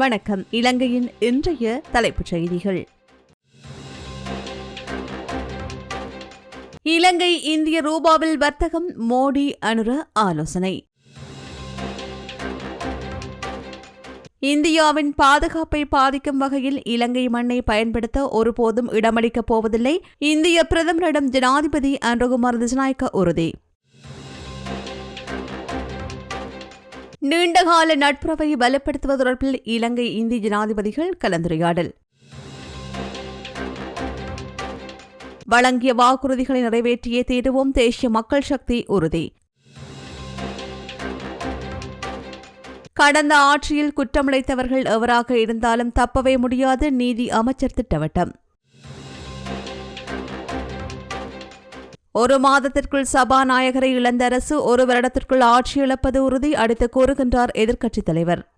வணக்கம். இலங்கையின் இன்றைய தலைப்புச் செய்திகள். இலங்கை இந்திய ரூபாவில் வர்த்தகம் மோடி அனுர ஆலோசனை. இந்தியாவின் பாதுகாப்பை பாதிக்கும் வகையில் இலங்கை மண்ணை பயன்படுத்த ஒருபோதும் இடமளிக்கப் போவதில்லை. இந்திய பிரதமரிடம் ஜனாதிபதி அன்ரகுமார் திசநாயக்க உறுதி. நீண்டகால நட்புறவை பலப்படுத்துவது தொடர்பில் இலங்கை இந்திய ஜனாதிபதிகள் கலந்துரையாடல். வழங்கிய வாக்குறுதிகளை நிறைவேற்றியே தீருவோம் தேசிய மக்கள் சக்தி உறுதி. கடந்த ஆட்சியில் குற்றமிழைத்தவர்கள் எவராக இருந்தாலும் தப்பவே முடியாது நீதி அமைச்சர் திட்டவட்டம். ஒரு மாதத்திற்குள் சபாநாயகரை இழந்த அரசு ஒரு வருடத்திற்குள் ஆட்சி இழப்பது உறுதி அடுத்து கூறுகின்றார் எதிர்க்கட்சித் தலைவர்.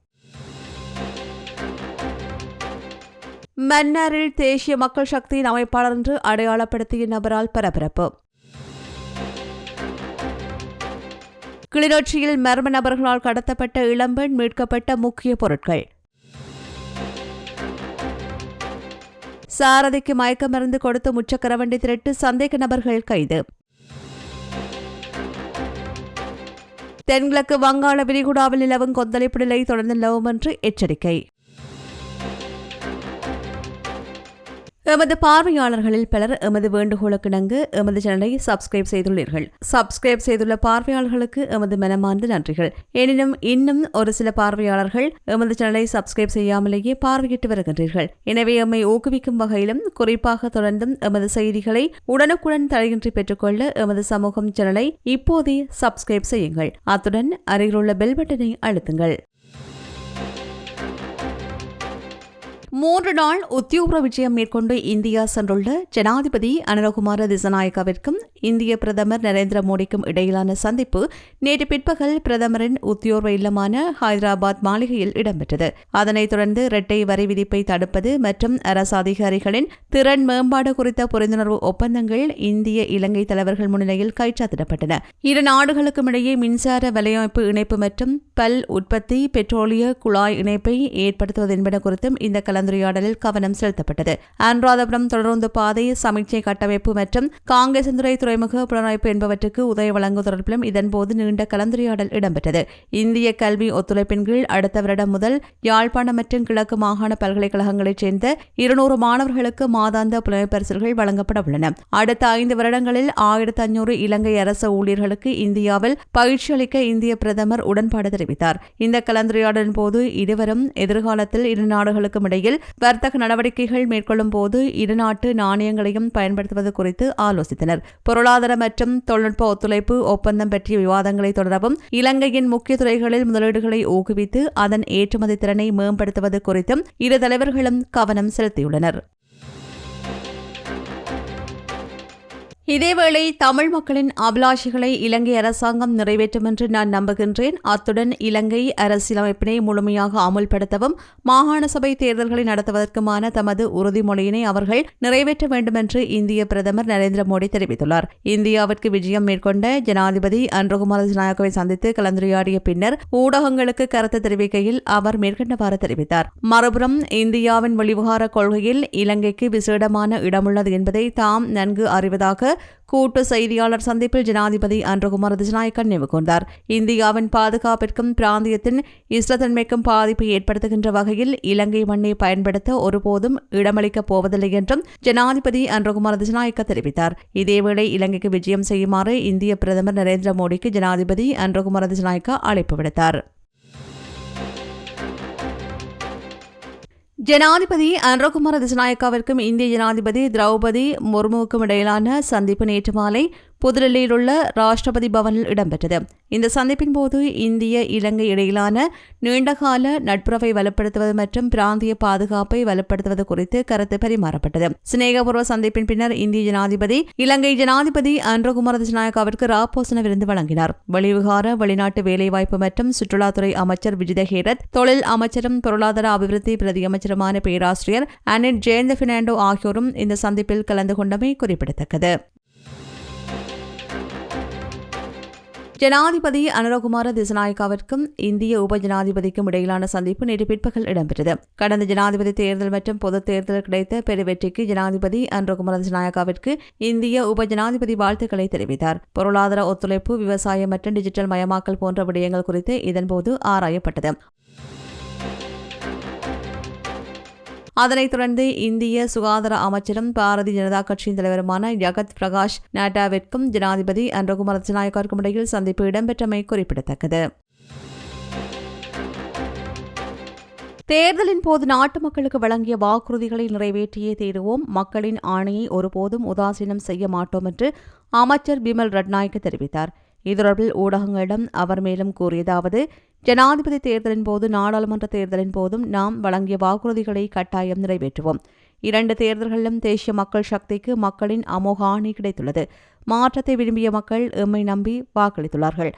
மன்னாரில் தேசிய மக்கள் சக்தியின் அமைப்பாளர் என்று அடையாளப்படுத்திய நபரால் பரபரப்பு. கிளிநொச்சியில் மர்ம நபர்களால் கடத்தப்பட்ட இளம்பெண் மீட்கப்பட்ட முக்கிய பொருட்கள். சாரதிக்கு மயக்க மருந்து கொடுத்து முச்சக்கரவண்டி திரட்டு சந்தேக நபர்கள் கைது. தென்கிழக்கு வங்காள விரிகுடாவில் நிலவும் கொந்தளிப்பு நிலை தொடர்ந்து நிலவும் என்று எச்சரிக்கை. எமது பார்வையாளர்களில் பலர் எமது வேண்டுகோளுக்கிணங்கு எமது சேனலை சப்ஸ்கிரைப் செய்துள்ளீர்கள். சப்ஸ்கிரைப் செய்துள்ள பார்வையாளர்களுக்கு எமது மனமார்ந்த நன்றிகள். எனினும் இன்னும் ஒரு சில பார்வையாளர்கள் எமது சேனலை சப்ஸ்கிரைப் செய்யாமலேயே பார்வையிட்டு வருகின்றீர்கள். எனவே எம்மை ஊக்குவிக்கும் வகையிலும் குறிப்பாக தொடர்ந்தும் எமது செய்திகளை உடனுக்குடன் தடையின்றி பெற்றுக்கொள்ள எமது சமூகம் சேனலை இப்போதே சப்ஸ்கிரைப் செய்யுங்கள். அத்துடன் அருகிலுள்ள பெல் பட்டனை அழுத்துங்கள். மூன்று நாள் உத்தியோக விஜயம் மேற்கொண்டு இந்தியா சென்றுள்ள ஜனாதிபதி அனுரகுமார திசநாயக்காவிற்கும் இந்திய பிரதமர் நரேந்திர மோடிக்கும் இடையிலான சந்திப்பு நேற்று பிற்பகல் பிரதமரின் உத்தியோர்வ இல்லமான ஹைதராபாத் மாளிகையில் இடம்பெற்றது. அதனைத் தொடர்ந்து இரட்டை வரி விதிப்பை தடுப்பது மற்றும் அரசு அதிகாரிகளின் திறன் மேம்பாடு குறித்த புரிந்துணர்வு ஒப்பந்தங்கள் இந்திய இலங்கை தலைவர்கள் முன்னிலையில் கைச்சாத்திடப்பட்டன. இரு நாடுகளுக்கும் இடையே மின்சார வலையமைப்பு இணைப்பு மற்றும் பல் உற்பத்தி பெட்ரோலிய குழாய் இணைப்பை ஏற்படுத்துவது என்பன குறித்தும் இந்த கலந்துரையாடலில் கவனம் செலுத்தப்பட்டது. அனுராதபுரம் தொடர்ந்து பாதை சமீட்சை கட்டமைப்பு மற்றும் காங்கேசந்துறை துறைமுக புலனாய்ப்பு என்பவற்றுக்கு உதவி வழங்கும் தொடர்பிலும் இதன்போது நீண்ட கலந்துரையாடல் இடம்பெற்றது. இந்திய கல்வி ஒத்துழைப்பின் கீழ் அடுத்த வருடம் முதல் யாழ்ப்பாணம் மற்றும் கிழக்கு மாகாண பல்கலைக்கழகங்களைச் சேர்ந்த இருநூறு மாணவர்களுக்கு மாதாந்த புலமை பரிசுகள் வழங்கப்பட உள்ளன. அடுத்த ஐந்து வருடங்களில் ஆயிரத்து ஐநூறு இலங்கை அரசு ஊழியர்களுக்கு இந்தியாவில் பயிற்சி அளிக்க இந்திய பிரதமர் உடன்பாடு தெரிவித்தார். இந்த கலந்துரையாடலின் போது இருவரும் எதிர்காலத்தில் இரு நாடுகளுக்கும் இடையில் வர்த்தக நடவடிக்கைகள் மேற்கொள்ளும் போது இருநாட்டு நாணயங்களையும் பயன்படுத்துவது குறித்து ஆலோசித்தனர். பொருளாதார மற்றும் தொழில்நுட்ப ஒத்துழைப்பு ஒப்பந்தம் பற்றிய விவாதங்களை தொடரவும் இலங்கையின் முக்கிய துறைகளில் முதலீடுகளை ஊக்குவித்து அதன் ஏற்றுமதி திறனை மேம்படுத்துவது குறித்தும் இரு தலைவர்களும் கவனம் செலுத்தியுள்ளனர். இதேவேளை தமிழ் மக்களின் அபிலாஷைகளை இலங்கை அரசாங்கம் நிறைவேற்றும் என்று நான் நம்புகின்றேன். அத்துடன் இலங்கை அரசியலமைப்பினை முழுமையாக அமுல்படுத்தவும் மாகாண சபை தேர்தல்களை நடத்துவதற்குமான தமது உறுதிமொழியினை அவர்கள் நிறைவேற்ற வேண்டும் என்று இந்திய பிரதமர் நரேந்திர மோடி தெரிவித்துள்ளார். இந்தியாவிற்கு விஜயம் மேற்கொண்ட ஜனாதிபதி அன்றகுமார நாயக்கவை சந்தித்து கலந்துரையாடிய பின்னர் ஊடகங்களுக்கு கருத்து தெரிவிக்கையில் அவர் மேற்கண்டவாறு தெரிவித்தார். மறுபுறம் இந்தியாவின் வெளிவிவகார கொள்கையில் இலங்கைக்கு விசேடமான இடமுள்ளது என்பதை தாம் நன்கு அறிவதாக கூட்டு செய்தியாளர் சந்திப்பில் ஜனாதிபதி அன்றகுமார் திசநாயக்கன் நினைவு கூர்ந்தார் இந்தியாவின் பாதுகாப்பிற்கும் பிராந்தியத்தின் இஷ்டத்தன்மைக்கும் பாதிப்பை ஏற்படுத்துகின்ற வகையில் இலங்கை மண்ணை பயன்படுத்த ஒருபோதும் இடமளிக்கப் போவதில்லை என்றும் ஜனாதிபதி அன்றகுமார் திசநாயக்க தெரிவித்தார். இதேவேளை இலங்கைக்கு விஜயம் செய்யுமாறு இந்திய பிரதமர் நரேந்திர மோடிக்கு ஜனாதிபதி அன்றகுமார் திசநாயக்கா அழைப்பு விடுத்தார். ஜனாதிபதி அன்ரகுமார திசநாயக்காவிற்கும் இந்திய ஜனாதிபதி திரௌபதி முர்முவுக்கும் இடையிலான சந்திப்பு நேற்று மாலை புதுடெல்லியில் உள்ள ராஷ்டிரபதி பவனில் இடம்பெற்றது. இந்த சந்திப்பின் போது இந்திய இலங்கை இடையிலான நீண்டகால நட்புறவை வலுப்படுத்துவது மற்றும் பிராந்திய பாதுகாப்பை வலுப்படுத்துவது குறித்து கருத்து பரிமாறப்பட்டது. சிநேகபூர்வ சந்திப்பின் பின்னர் இந்திய ஜனாதிபதி இலங்கை ஜனாதிபதி அன்றகுமார திசநாயக்காவிற்கு ராபோசன விருந்து வழங்கினார். வெளிவிகார வெளிநாட்டு வேலைவாய்ப்பு மற்றும் சுற்றுலாத்துறை அமைச்சர் விஜித ஹேரத் தொழில் அமைச்சரும் பொருளாதார அபிவிருத்தி பிரதியமைச்சருமான பேராசிரியர் அனிட் ஜெயந்த பினாண்டோ ஆகியோரும் இந்த சந்திப்பில் கலந்து கொண்டமை குறிப்பிடத்தக்கது. ஜனாதிபதி அனுரகுமார திசநாயக்காவிற்கும் இந்திய உப ஜனாதிபதிக்கும் இடையிலான சந்திப்பு நேற்று பிற்பகல் இடம்பெற்றது. கடந்த ஜனாதிபதி தேர்தல் மற்றும் பொது தேர்தல் கிடைத்த பெருவெற்றிக்கு ஜனாதிபதி அனுரகுமார திசநாயக்காவிற்கு இந்திய உப ஜனாதிபதி வாழ்த்துக்களை தெரிவித்தார். பொருளாதார ஒத்துழைப்பு விவசாயம் மற்றும் டிஜிட்டல் மயமாக்கல் போன்ற விடயங்கள் குறித்து இதன்போது ஆராயப்பட்டது. அதனைத் தொடர்ந்து இந்திய சுகாதார அமைச்சரும் பாரதிய ஜனதா கட்சியின் தலைவருமான ஜகத் பிரகாஷ் நட்டாவிற்கும் ஜனாதிபதி அன்றகுமார் ரத்நாயக்கருக்கும் இடையில் சந்திப்பு இடம்பெற்றமை குறிப்பிடத்தக்கது. தேர்தலின் போது நாட்டு மக்களுக்கு வழங்கிய வாக்குறுதிகளை நிறைவேற்றியே தீருவோம். மக்களின் ஆணையை ஒருபோதும் உதாசீனம் செய்ய மாட்டோம் என்று அமைச்சர் பிமல் ரட்நாயக்க தெரிவித்தார். இது தொடர்பில் ஊடகங்களிடம் அவர் மேலும் கூறியதாவது ஜனாதிபதி தேர்தலின் போது நாடாளுமன்ற தேர்தலின் போதும் நாம் வழங்கிய வாக்குறுதிகளை கட்டாயம் நிறைவேற்றுவோம். இரண்டு தேர்தல்களிலும் தேசிய மக்கள் சக்திக்கு மக்களின் அமோக ஆணை கிடைத்துள்ளது. மாற்றத்தை விரும்பிய மக்கள் எம்மை நம்பி வாக்களித்துள்ளார்கள்.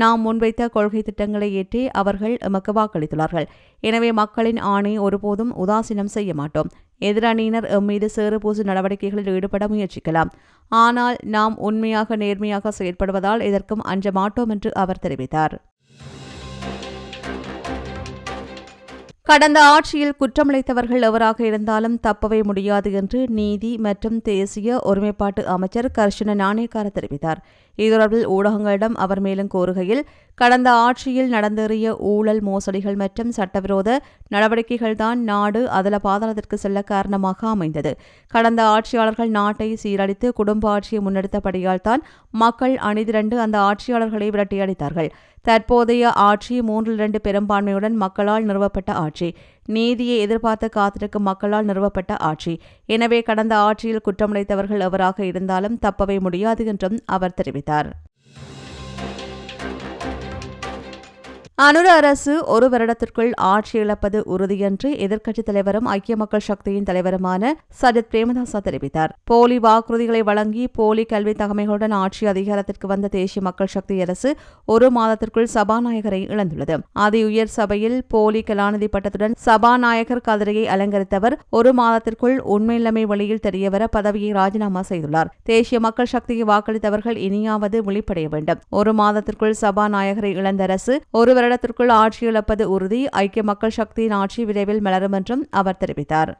நாம் முன்வைத்த கொள்கை திட்டங்களை ஏற்றே அவர்கள் எமக்கு வாக்களித்துள்ளார்கள். எனவே மக்களின் ஆணை ஒருபோதும் உதாசீனம் செய்ய மாட்டோம். எதிரணியினர் எம்மீது சேறுபூசு நடவடிக்கைகளில் ஈடுபட முயற்சிக்கலாம். ஆனால் நாம் உண்மையாக நேர்மையாக செயற்படுவதால் இதற்கும் அஞ்ச மாட்டோம் என்று அவர் தெரிவித்தார். கடந்த ஆட்சியில் குற்றமளித்தவர்கள் எவராக இருந்தாலும் தப்பவே முடியாது என்று நீதி மற்றும் தேசிய ஒருமைப்பாட்டு அமைச்சர் கர்ஷன நாணயக்கார தெரிவித்தார். இது ஊடகங்களிடம் அவர் மேலும் கோருகையில் கடந்த ஆட்சியில் நடந்தேறிய ஊழல் மோசடிகள் மற்றும் சட்டவிரோத நடவடிக்கைகள்தான் நாடு அதல பாதாளத்திற்கு செல்ல காரணமாக அமைந்தது. கடந்த ஆட்சியாளர்கள் நாட்டை சீரழித்து குடும்ப ஆட்சியை முன்னெடுத்தபடியால் தான் மக்கள் அணிதிரண்டு அந்த ஆட்சியாளர்களை விரட்டியடித்தார்கள். தற்போதைய ஆட்சி மூன்றில் இரண்டு பெரும்பான்மையுடன் மக்களால் நிறுவப்பட்ட ஆட்சி. நீதியை எதிர்பார்த்து காத்திருக்கும் மக்களால் நிறுவப்பட்ட ஆட்சி. எனவே கடந்த ஆட்சியில் குற்றமடைத்தவர்கள் எவராக இருந்தாலும் தப்பவே முடியாது என்றும் அவர் தெரிவித்தார். அனுர அரசு ஒரு வருடத்திற்குள் ஆட்சி இழப்பது உறுதியன்று எதிர்க்கட்சித் தலைவரும் ஐக்கிய மக்கள் சக்தியின் தலைவருமான சஜித் பிரேமதாசா தெரிவித்தார். போலி வாக்குறுதிகளை வழங்கி போலி கல்வி தகமைகளுடன் ஆட்சி அதிகாரத்திற்கு வந்த தேசிய மக்கள் சக்தி அரசு ஒரு மாதத்திற்குள் சபாநாயகரை இழந்துள்ளது. அதி உயர் சபையில் போலி கலாநிதி பட்டத்துடன் சபாநாயகர் கதிரையை அலங்கரித்தவர் ஒரு மாதத்திற்குள் உண்மையிலமை வழியில் தெரியவர பதவியை ராஜினாமா செய்துள்ளார். தேசிய மக்கள் சக்தியை வாக்களித்தவர்கள் இனியாவது விழிப்படைய வேண்டும். ஒரு மாதத்திற்குள் சபாநாயகரை இழந்த அரசு ஒரு வருடத்திற்குள் ஆட்சி இழப்பது உறுதி. ஐக்கிய மக்கள் சக்தியின் ஆட்சி விரைவில் மலரும் என்றும் அவர் தெரிவித்தார்.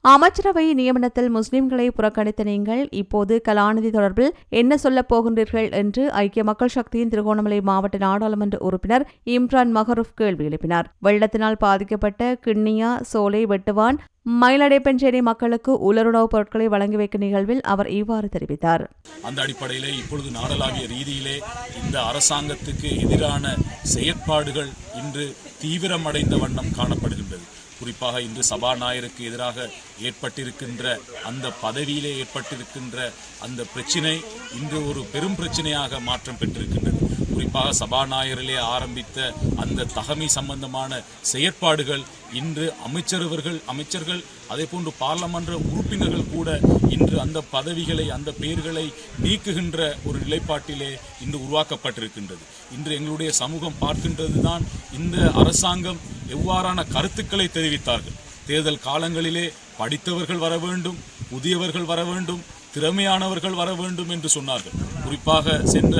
அமைச்சரவை நியமனத்தில் முஸ்லிம்களை புறக்கணித்த நீங்கள் இப்போது கலாநிதி தொடர்பில் என்ன சொல்லப் போகின்றீர்கள் என்று ஐக்கிய மக்கள் சக்தியின் திருகோணமலை மாவட்ட நாடாளுமன்ற உறுப்பினர் இம்ரான் மஹரூப் கேள்வி எழுப்பினார். வெள்ளத்தினால் பாதிக்கப்பட்ட கிண்ணியா சோலை வெட்டுவான் மயிலடைப்பஞ்சேரி மக்களுக்கு உலருணவுப் பொருட்களை வழங்கி வைக்கும் நிகழ்வில் அவர் இவ்வாறு தெரிவித்தார். அந்த அடிப்படையிலே இப்பொழுது நாடளாவிய ரீதியிலே இந்த அரசாங்கத்துக்கு எதிரான செயற்பாடுகள் இன்று தீவிரமடைந்த வண்ணம் காணப்படுகின்றது. குறிப்பாக இன்று சபாநாயகருக்கு எதிராக ஏற்பட்டிருக்கின்ற அந்த பதவியிலே ஏற்பட்டிருக்கின்ற அந்த பிரச்சினை இன்று ஒரு பெரும் பிரச்சனையாக மாற்றம் பெற்றிருக்கின்றது. குறிப்பாக சபாநாயகரிலே ஆரம்பித்த அந்த தகமை சம்பந்தமான செயற்பாடுகள் இன்று அமைச்சரவர்கள் அமைச்சர்கள் அதே போன்று பாராளுமன்ற உறுப்பினர்கள் கூட இன்று அந்த பதவிகளை அந்த பெயர்களை நீக்குகின்ற ஒரு நிலைப்பாட்டிலே இன்று உருவாக்கப்பட்டிருக்கின்றது. இன்று எங்களுடைய சமூகம் பார்க்கின்றது தான் இந்த அரசாங்கம் எவ்வாறான கருத்துக்களை தெரிவித்தார்கள். தேர்தல் காலங்களிலே படித்தவர்கள் வர வேண்டும் புதியவர்கள் வர வேண்டும் திறமையானவர்கள் வர வேண்டும் என்று சொன்னார்கள். குறிப்பாக சென்ற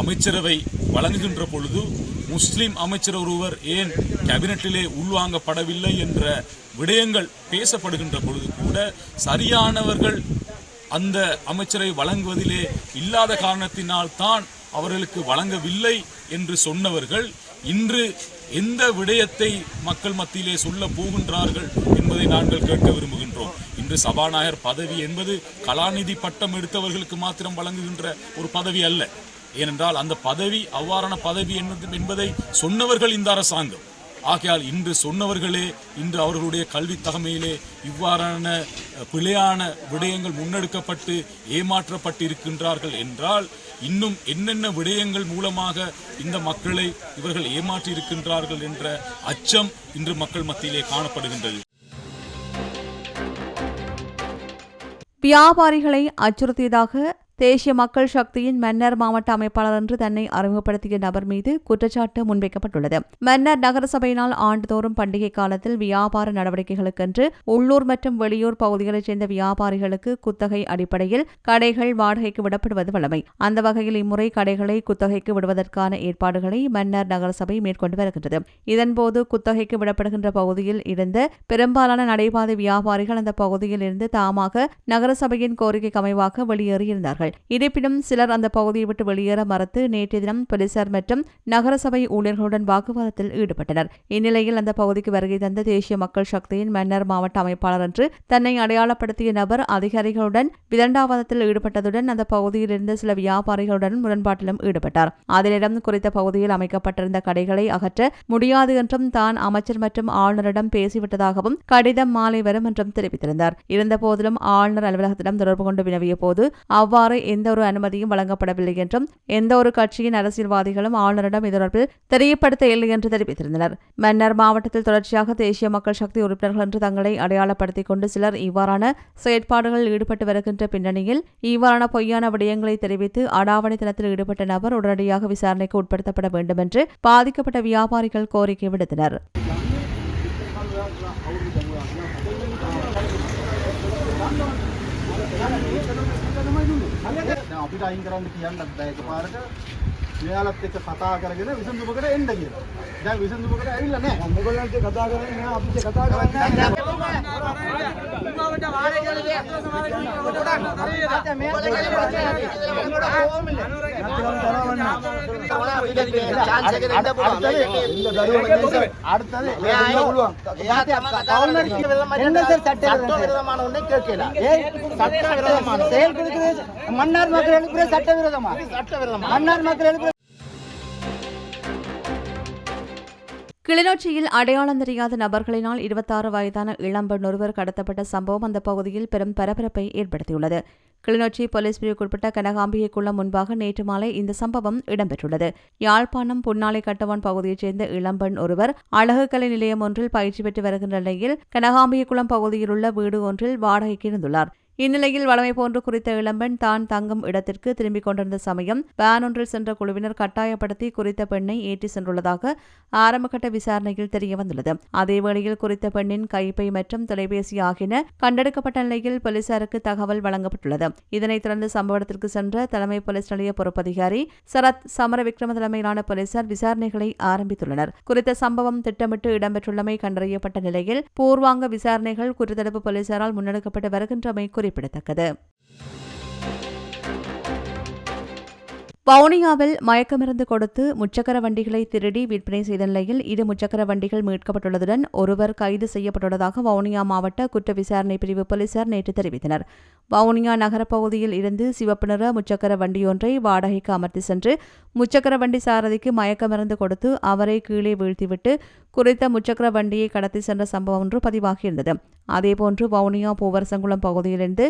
அமைச்சரவை வழங்குகின்ற பொழுது முஸ்லிம் அமைச்சர் ஒருவர் ஏன் கேபினட்டிலே உள்வாங்கப்படவில்லை என்ற விடயங்கள் பேசப்படுகின்ற பொழுது கூட சரியானவர்கள் அந்த அமைச்சரை வழங்குவதிலே இல்லாத காரணத்தினால் தான் அவர்களுக்கு வழங்கவில்லை என்று சொன்னவர்கள் இன்று எந்த விடயத்தை மக்கள் மத்தியிலே சொல்ல போகின்றார்கள் என்பதை நாங்கள் கேட்க விரும்புகின்றோம். இன்று சபாநாயகர் பதவி என்பது கலாநிதி பட்டம் எடுத்தவர்களுக்கு மாத்திரம் வழங்குகின்ற ஒரு பதவி அல்ல. ஏனென்றால் அந்த பதவி அவ்வாறான பதவி என்பது- என்பதை சொன்னவர்கள் இந்த அரசாங்கம். ஆகையால் இன்று சொன்னவர்களே இன்று அவர்களுடைய கல்வி தகமையிலே இவ்வாறான பிழையான விடயங்கள் முன்னெடுக்கப்பட்டு ஏமாற்றப்பட்டு இருக்கின்றார்கள் என்றால் இன்னும் என்னென்ன விடயங்கள் மூலமாக இந்த மக்களை இவர்கள் ஏமாற்றி இருக்கின்றார்கள் என்ற அச்சம் இன்று மக்கள் மத்தியிலே காணப்படுகின்றது. வியாபாரிகளை அச்சுறுத்தியதாக தேசிய மக்கள் சக்தியின் மன்னர் மாவட்ட அமைப்பாளர் என்று தன்னை அறிமுகப்படுத்திய நபர் மீது குற்றச்சாட்டு முன்வைக்கப்பட்டுள்ளது. மன்னர் நகரசபையினால் ஆண்டுதோறும் பண்டிகை காலத்தில் வியாபார நடவடிக்கைகளுக்கென்று உள்ளூர் மற்றும் வெளியூர் பகுதிகளைச் சேர்ந்த வியாபாரிகளுக்கு குத்தகை அடிப்படையில் கடைகள் வாடகைக்கு விடப்படுவது வழமை. அந்த வகையில் இம்முறை கடைகளை குத்தகைக்கு விடுவதற்கான ஏற்பாடுகளை மன்னர் நகரசபை மேற்கொண்டு வருகின்றது. இதன்போது குத்தகைக்கு விடப்படுகின்ற பகுதியில் இருந்த பெரும்பாலான நடைபாதை வியாபாரிகள் அந்த பகுதியில் இருந்து தாமாக நகரசபையின் கோரிக்கைக்கு அமைவாக வெளியேறியிருந்தார்கள். இருப்பினும் சிலர் அந்த பகுதியை விட்டு வெளியேற மறுத்து நேற்றைய தினம் போலீசார் மற்றும் நகரசபை ஊழியர்களுடன் வாக்குவாதத்தில் ஈடுபட்டனர். இந்நிலையில் அந்த பகுதிக்கு வருகை தந்த தேசிய மக்கள் சக்தியின் மன்னர் மாவட்ட அமைப்பாளர் என்று தன்னை அடையாளப்படுத்திய நபர் அதிகாரிகளுடன் விதண்டாவாதத்தில் ஈடுபட்டதுடன் அந்த பகுதியில் இருந்த சில வியாபாரிகளுடன் முரண்பாட்டிலும் ஈடுபட்டார். அதனிடம் குறித்த பகுதியில் அமைக்கப்பட்டிருந்த கடைகளை அகற்ற முடியாது என்றும் தான் அமைச்சர் மற்றும் ஆளுநரிடம் பேசிவிட்டதாகவும் கடிதம் மாலை வரும் என்றும் தெரிவித்திருந்தார். இருந்தபோதிலும் ஆளுநர் அலுவலகத்திடம் தொடர்பு கொண்டு வினவிய போது அவ்வாறு எந்த ஒரு அனுமதியும் வழங்கப்படவில்லை என்றும் எந்த ஒரு கட்சியின் அரசியல்வாதிகளும் ஆளுநரிடம் இது தொடர்பில் தெரியப்படுத்த இல்லை என்று தெரிவித்திருந்தனர். மன்னர் மாவட்டத்தில் தொடர்ச்சியாக தேசிய மக்கள் சக்தி உறுப்பினர்கள் என்று தங்களை அடையாளப்படுத்திக் கொண்டு சிலர் இவ்வாறான செயற்பாடுகளில் ஈடுபட்டு வருகின்ற பின்னணியில் இவ்வாறான பொய்யான விடயங்களை தெரிவித்து அடாவணைத்தனத்தில் ஈடுபட்ட நபர் உடனடியாக விசாரணைக்கு உட்படுத்தப்பட வேண்டும் என்று பாதிக்கப்பட்ட வியாபாரிகள் கோரிக்கை விடுத்தனர். ਕਾਫੀ ਰਾਈਨ ਕਰਨ ਕਿਹਾ ਲੱਗਦਾ ਹੈ ਇੱਕ ਪਾਰਕ මෙයාලත් එක්ක කතා කරගෙන විසඳුමකට එන්න කියලා. දැන් විසඳුමකට ඇවිල්ලා නැහැ. මේගොල්ලන්ට කතා කරන්නේ නැහැ අපිට කතා කරන්නේ அடுத்தது சட்டவிரோதமான ஒன்றை கேட்கல சட்டவிரோதமான செயல் கொடுக்கிறது மன்னார் மக்கள் எழுப்புற சட்டவிரோதமா சட்டவிரோதமா மன்னார் மக்கள் எழுப்புற கிளிநொச்சியில் அடையாளம் தெரியாத நபர்களினால் இருபத்தாறு வயதான இளம்பெண் ஒருவர் கடத்தப்பட்ட சம்பவம் அந்த பகுதியில் பெரும் பரபரப்பை ஏற்படுத்தியுள்ளது. கிளிநொச்சி போலீஸ் பிரிவுக்குட்பட்ட கனகாம்பிகை குளம் முன்பாக நேற்று மாலை இந்த சம்பவம் இடம்பெற்றுள்ளது. யாழ்ப்பாணம் புன்னாலை கட்டவான் பகுதியைச் சேர்ந்த இளம்பெண் ஒருவர் அழகு கலை நிலையம் ஒன்றில் பயிற்சி பெற்று வருகின்ற நிலையில் கனகாம்பிகை குளம் பகுதியிலுள்ள வீடு ஒன்றில் வாடகைக்கு இருந்துள்ளார். இந்நிலையில் வழமை போன்று குறித்த இளம்பெண் தான் தங்கும் இடத்திற்கு திரும்பிக் கொண்டிருந்த சமயம் வேன் ஒன்றில் சென்ற குழுவினர் கட்டாயப்படுத்தி குறித்த பெண்ணை ஏற்றி சென்றுள்ளதாக ஆரம்பகட்ட விசாரணையில் தெரியவந்துள்ளது அதேவேளையில் குறித்த பெண்ணின் கைப்பை மற்றும் தொலைபேசி ஆகியன கண்டெடுக்கப்பட்ட நிலையில் போலீசாருக்கு தகவல் வழங்கப்பட்டுள்ளது. இதனைத் தொடர்ந்து சம்பவ இடத்திற்கு சென்ற தலைமை போலீஸ் நிலைய பொறுப்பதிகாரி சரத் சமர விக்ரம தலைமையிலான போலீசார் விசாரணைகளை ஆரம்பித்துள்ளனர். குறித்த சம்பவம் திட்டமிட்டு இடம்பெற்றுள்ளமை கண்டறியப்பட்ட நிலையில் பூர்வாங்க விசாரணைகள் குற்றத்தடுப்பு போலீசாரால் முன்னெடுக்கப்பட்டு வருகின்றமை குறிப்பிடத்தக்கது. வவுனியாவில் மயக்கமருந்து கொடுத்து முச்சக்கர வண்டிகளை திருடி விற்பனை செய்த நிலையில் இரு முச்சக்கர வண்டிகள் மீட்கப்பட்டுள்ளதுடன் ஒருவர் கைது செய்யப்பட்டுள்ளதாக வவுனியா மாவட்ட குற்ற விசாரணை பிரிவு போலீசார் நேற்று தெரிவித்தனர். வவுனியா நகரப்பகுதியில் இருந்து சிவப்பு நிற முச்சக்கர வண்டியொன்றை வாடகைக்கு அமர்த்தி சென்று முச்சக்கர வண்டி சாரதிக்கு மயக்கமருந்து கொடுத்து அவரை கீழே வீழ்த்திவிட்டு குறித்த முச்சக்கர வண்டியை கடத்தி சென்ற சம்பவம் ஒன்று பதிவாகியிருந்தது. அதேபோன்று வவுனியா பூவரசங்குளம் பகுதியிலிருந்து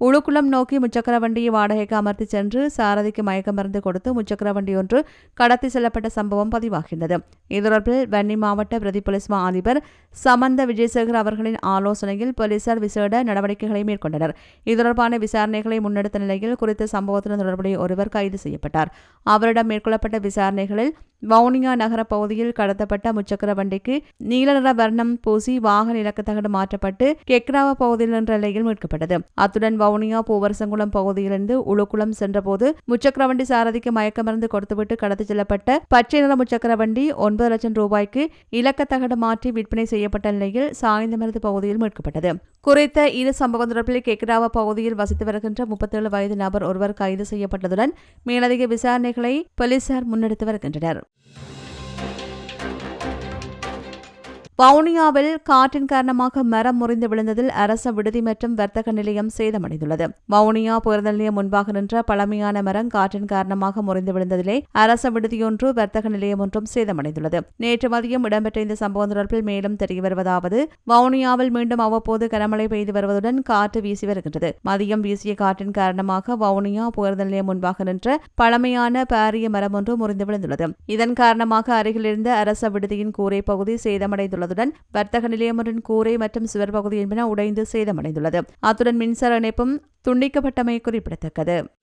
உளுக்குளம் நோக்கி முச்சக்கர வண்டியை வாடகைக்கு அமர்த்தி சென்று சாரதிக்கு மயக்க மருந்து கொடுத்து முச்சக்கர வண்டி ஒன்று கடத்தி செல்லப்பட்ட சம்பவம் பதிவாகின்றது. இதொடர்பில் வன்னி மாவட்ட பிரதி போலீஸ் மா அதிபர் சமந்த விஜயசேகர் அவர்களின் ஆலோசனையில் போலீசார் விசேட நடவடிக்கைகளை மேற்கொண்டனர். இது தொடர்பான விசாரணைகளை முன்னெடுத்த நிலையில் குறித்த சம்பவத்துடன் தொடர்புடைய ஒருவர் கைது செய்யப்பட்டார். அவரிடம் மேற்கொள்ளப்பட்ட விசாரணைகளில் வவுனியா நகர பகுதியில் கடத்தப்பட்ட முச்சக்கர வண்டிக்கு நீல நிற வர்ணம் பூசி வாகன இலக்கத்தகடு மாற்றப்பட்டு கெக்ராவ பகுதியில் என்ற நிலையில் மீட்கப்பட்டது. அத்துடன் வவுனியா பூவரசங்குளம் பகுதியிலிருந்து உளுக்குளம் சென்றபோது முச்சக்கர வண்டி சாரதிக்கு மயக்க மருந்து கொடுத்துவிட்டு கடத்திச் செல்லப்பட்ட பச்சை நிற முச்சக்கர வண்டி ஒன்பது லட்சம் ரூபாய்க்கு இலக்கத்தகடு மாற்றி விற்பனை செய்யப்பட்ட நிலையில் சாய்ந்தமருது பகுதியில் மீட்கப்பட்டது. குறித்த இரு சம்பவம் தொடர்பில் கெக்ராவ பகுதியில் வசித்து வருகின்ற முப்பத்தேழு வயது நபர் ஒருவர் கைது செய்யப்பட்டதுடன் மேலதிக விசாரணைகளை போலீசார் முன்னெடுத்து வருகின்றனர். வவுனியாவில் காற்றின் காரணமாக மரம் முறிந்து விழுந்ததில் அரச விடுதி மற்றும் வர்த்தக நிலையம் சேதமடைந்துள்ளது. வவுனியா புயல் நிலையம் முன்பாக நின்ற பழமையான மரம் காற்றின் காரணமாக முறிந்து விழுந்ததிலே அரச விடுதியொன்று வர்த்தக நிலையம் ஒன்றும் சேதமடைந்துள்ளது. நேற்று மதியம் இடம்பெற்ற இந்த சம்பவம் தொடர்பில் மேலும் தெரிய வருவதாவது வவுனியாவில் மீண்டும் அவ்வப்போது கனமழை பெய்து வருவதுடன் காற்று வீசி வருகின்றது. மதியம் வீசிய காற்றின் காரணமாக வவுனியா புயல் நிலையம் முன்பாக நின்ற பழமையான பாரிய மரம் ஒன்று முறிந்து விழுந்துள்ளது. இதன் காரணமாக அருகிலிருந்த அரச விடுதியின் கூரை பகுதி சேதமடைந்துள்ளது. சேதமடைந்துள்ளதுடன் வர்த்தக நிலையம் ஒன்றின் கூரை மற்றும் சுவர் பகுதி என்பன உடைந்து சேதமடைந்துள்ளது. அத்துடன் மின்சார இணைப்பும் துண்டிக்கப்பட்டமை குறிப்பிடத்தக்கது.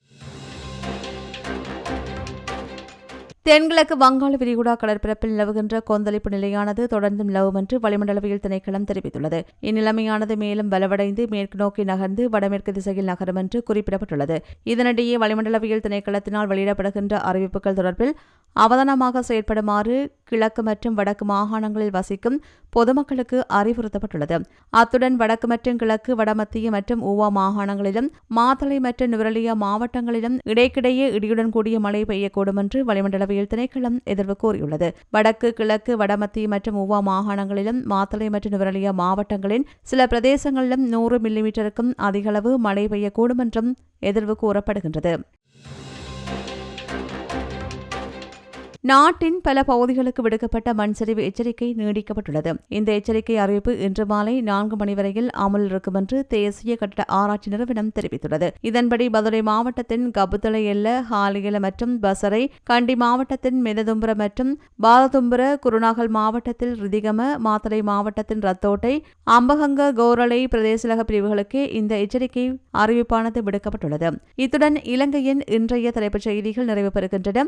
தென்கிழக்கு வங்காள விரிகுடா கடற்பரப்பில் நிலவுகின்ற கொந்தளிப்பு நிலையானது தொடர்ந்து நிலவும் என்று வளிமண்டலவியல் திணைக்களம் தெரிவித்துள்ளது. இந்நிலைமையானது மேலும் பலவடைந்து மேற்கு நோக்கி நகர்ந்து வடமேற்கு திசையில் நகரும் என்று குறிப்பிடப்பட்டுள்ளது. இதனிடையே வளிமண்டலவியல் திணைக்களத்தினால் வெளியிடப்படுகின்ற அறிவிப்புகள் தொடர்பில் அவதானமாக செயற்படுமாறு கிழக்கு மற்றும் வடக்கு மாகாணங்களில் வசிக்கும் பொதுமக்களுக்கு அறிவுறுத்தப்பட்டுள்ளது. அத்துடன் வடக்கு மற்றும் கிழக்கு வடமத்திய மற்றும் ஊவா மாகாணங்களிலும் மாத்தளை மற்றும் நுவரலியா மாவட்டங்களிலும் இடைக்கிடையே இடியுடன் கூடிய மழை பெய்யக்கூடும் என்று வளிமண்டலவியல் திணைக்களம் எதிர்வு கூறியுள்ளது. வடக்கு கிழக்கு வடமத்திய மற்றும் உவா மாகாணங்களிலும் மாத்தளை மற்றும் நுவரலியா மாவட்டங்களின் சில பிரதேசங்களிலும் நூறு மில்லிமீட்டருக்கும் அதிகளவு மழை பெய்யக்கூடும் என்றும் எதிர்வு கூறப்படுகின்றது. நாட்டின் பல பகுதிகளுக்கு விடுக்கப்பட்ட மண்சரிவு எச்சரிக்கை நீடிக்கப்பட்டுள்ளது. இந்த எச்சரிக்கை அறிவிப்பு இன்று மாலை நான்கு மணி வரையில் அமலில் இருக்கும் என்று தேசிய கட்டட ஆராய்ச்சி நிறுவனம் தெரிவித்துள்ளது. இதன்படி மதுரை மாவட்டத்தின் கபுத்தளை எல்ல ஹாலியல மற்றும் பசரை கண்டி மாவட்டத்தின் மெததும்புர மற்றும் பாலதும்புர குருநாகல் மாவட்டத்தில் ரிதிகம மாத்தளை மாவட்டத்தின் ரத்தோட்டை அம்பகங்க கோரளை பிரதேசலக பிரிவுகளுக்கு இந்த எச்சரிக்கை அறிவிப்பானது விடுக்கப்பட்டுள்ளது. இத்துடன் இலங்கையின் இன்றைய தலைப்புச் செய்திகள் நிறைவு பெறுகின்றன.